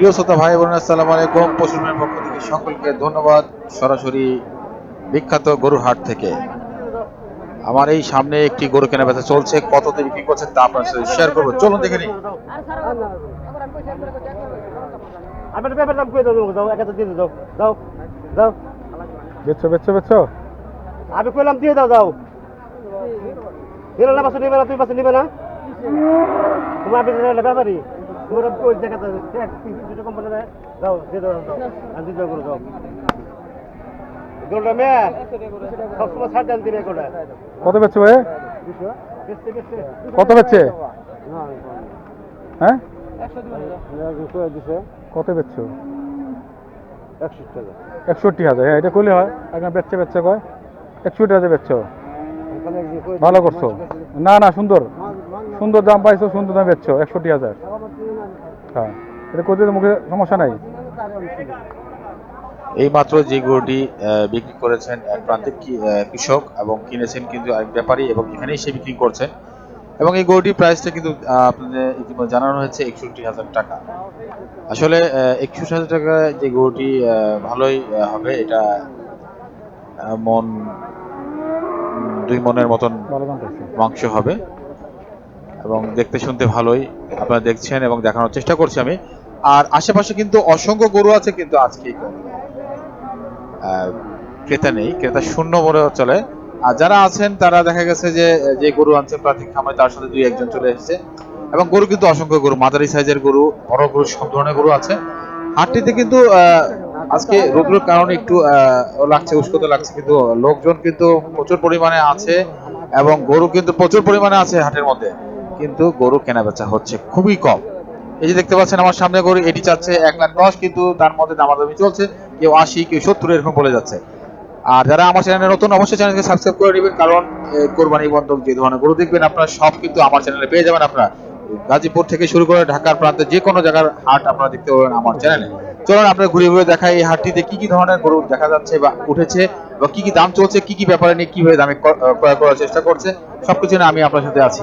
প্রিয় শ্রোতা ভাই বোন আসসালামু আলাইকুম। পশুমের পক্ষ থেকে সকলকে ধন্যবাদ সরাসরি বিখ্যাত গরুর হাট থেকে। আমার এই সামনে একটি গরু কেনা বেচা চলছে কততে বিক্রি করছে তা আপনার সাথে শেয়ার করব। চলুন দেখে নিই। আমার পেপার দাম কই দাও? দাও এক হাজার দিয়ে দাও। দাও দাও। বেচছো বেচছো বেচছো আমি কইলাম দিয়ে দাও দাও। না পাশে নিবে না তুই পাশে নিবে না। তোমার আপনি দিলে ব্যাপারি তোমার দেখা এক দুটো কোম্পানি দাও দিয়ে দাও আর করে দাও। গোলটা মেয়ে সবসময় দেন দিলে গোলটা কত বেচছো ভাই? কত বেচছে? হ্যাঁ? কত বেচছো? একষট্টি হাজার। হ্যাঁ এটা করলে হয়। এখন বেচছে বেচছে কয়? একষট্টি হাজার বেচছো? ভালো করছ। না না সুন্দর। সুন্দর দাম পাইছো সুন্দর দাম বেচছো। একষট্টি হাজার। হ্যাঁ। এটা করতে মুখে সমস্যা নাই? এই মাত্র যে গরুটি বিক্রি করেছেন এক প্রান্তিক কৃষক এবং কিনেছেন কিন্তু এক ব্যাপারী এবং এখানেই সে বিক্রি করছেন। এবং এই গরুটির প্রাইসটা কিন্তু আপনাদের ইতিমধ্যে জানানো হয়েছে একষট্টি হাজার টাকা। আসলে একষট্টি হাজার টাকা যে গরুটি আহ, ভালোই হবে এটা মন দুই মনের মতন মাংস হবে। এবং দেখতে শুনতে ভালোই আপনারা দেখছেন এবং দেখানোর চেষ্টা করছি আমি। আর আশেপাশে কিন্তু অসংখ্য গরু আছে কিন্তু আজকে। ক্রেতা নেই, ক্রেতা শূন্য বলে চলে। আর যারা আছেন, তারা দেখা গেছে যে যে গরু আনছেন প্রাথমিক খামারে তার সাথে দুই একজন চলে এসেছে। এবং গরু কিন্তু অসংখ্য গরু, মাঝারি সাইজের গরু, বড় গরু, সব ধরনের গরু আছে। হাটটিতে কিন্তু আজকে রোদ্রের কারণে একটু লাগছে, উস্কতে লাগছে, কিন্তু লোকজন কিন্তু প্রচুর পরিমাণে আছে এবং গরু কিন্তু প্রচুর পরিমাণে আছে হাটের মধ্যে। কিন্তু গরু কেনা বেচা হচ্ছে খুবই কম। এই যে দেখতে পাচ্ছেন আমার সামনে গরু, এটি চাচ্ছে এক লাখ দশ, কিন্তু তার মধ্যে দামাদামি চলছে। কেউ আশি, কেউ সত্তর এরকম বলে যাচ্ছে। আর যারা আমার চ্যানেলে নতুন, অবশ্যই চ্যানেলকে সাবস্ক্রাইব করে নেবেন, কারণ কোরবানি বন্ধক যে ধরনের গরু দেখবেন, আপনারা সব কিন্তু আমার চ্যানেলে পেয়ে যাবেন আপনারা। গাজীপুর থেকে শুরু করে ঢাকার প্রান্তে যে কোনো জায়গার হাট আপনারা দেখতে পাবেন আমার চ্যানেলে। চলুন আপনারা ঘুরে ঘুরে দেখাই এই হাটটিতে কি কি ধরনের গরু দেখা যাচ্ছে বা উঠেছে বা কি কি দাম চলছে, কি কি ব্যাপারে নিয়ে কীভাবে দামে ক্রয় করার চেষ্টা করছে, সবকিছু নিয়ে আমি আপনার সাথে আছি।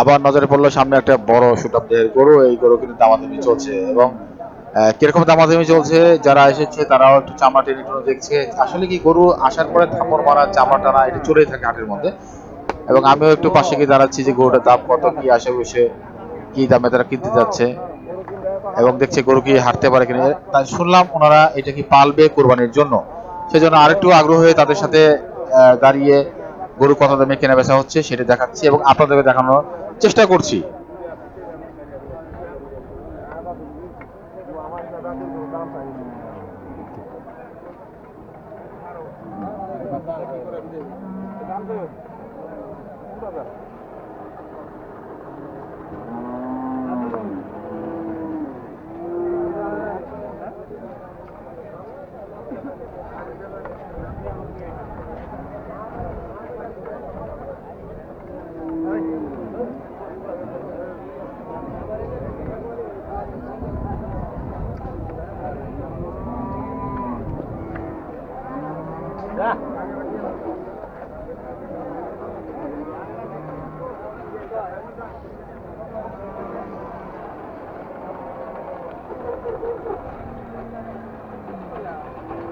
আবার নজরে পড়ল সামনে একটা বড় সুটাপ দেহের গরু, এই গরু কিন্তু দামাদামি চলছে এবং কীরকম দামাদামি চলছে, যারা এসেছে তারাও একটু চামড়া টেনে টেনে দেখছে। আসলে কি গরু আসার পরে থাপড় মারা চামড়া টানা এটা চলেই থাকে হাটের মধ্যে। এবং আমিও একটু পাশে গিয়ে দাঁড়াচ্ছি যে গরুটার দাম কত, কি আসে বসে, কি দামে তারা কিনতে যাচ্ছে। এবং দেখছে গরু কি হাঁটতে পারে কিনা। তাই শুনলাম ওনারা এটা কি পালবে কোরবানির জন্য। সেজন্য আরেকটু আগ্রহ হয়ে তাদের সাথে দাঁড়িয়ে গরু কত দামে কেনা বেচা হচ্ছে সেটা দেখাচ্ছি এবং আপনাদেরকে দেখানোর চেষ্টা করছি। Thank you. burada. Yeah. Thank you.